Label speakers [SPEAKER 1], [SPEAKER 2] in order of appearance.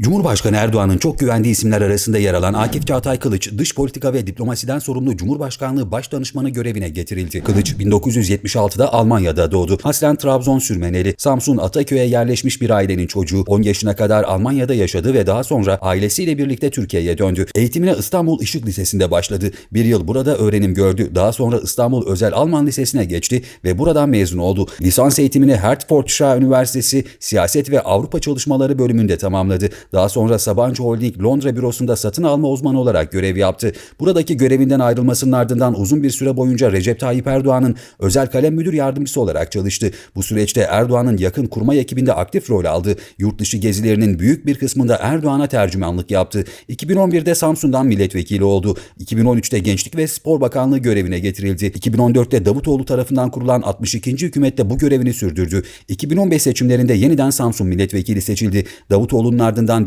[SPEAKER 1] Cumhurbaşkanı Erdoğan'ın çok güvendiği isimler arasında yer alan Akif Çağatay Kılıç, dış politika ve diplomasiden sorumlu Cumhurbaşkanlığı Başdanışmanı görevine getirildi. Kılıç, 1976'da Almanya'da doğdu. Aslen Trabzon sürmeneli, Samsun Ataköy'e yerleşmiş bir ailenin çocuğu. 10 yaşına kadar Almanya'da yaşadı ve daha sonra ailesiyle birlikte Türkiye'ye döndü. Eğitimine İstanbul Işık Lisesi'nde başladı. Bir yıl burada öğrenim gördü. Daha sonra İstanbul Özel Alman Lisesi'ne geçti ve buradan mezun oldu. Lisans eğitimini Hertfordshire Üniversitesi Siyaset ve Avrupa Çalışmaları bölümünde tamamladı. Daha sonra Sabancı Holding Londra bürosunda satın alma uzmanı olarak görev yaptı. Buradaki görevinden ayrılmasının ardından uzun bir süre boyunca Recep Tayyip Erdoğan'ın özel kalem müdür yardımcısı olarak çalıştı. Bu süreçte Erdoğan'ın yakın kurmay ekibinde aktif rol aldı. Yurt dışı gezilerinin büyük bir kısmında Erdoğan'a tercümanlık yaptı. 2011'de Samsun'dan milletvekili oldu. 2013'te Gençlik ve Spor Bakanlığı görevine getirildi. 2014'te Davutoğlu tarafından kurulan 62. hükümette bu görevini sürdürdü. 2015 seçimlerinde yeniden Samsun milletvekili seçildi. Davutoğlu'nun ardından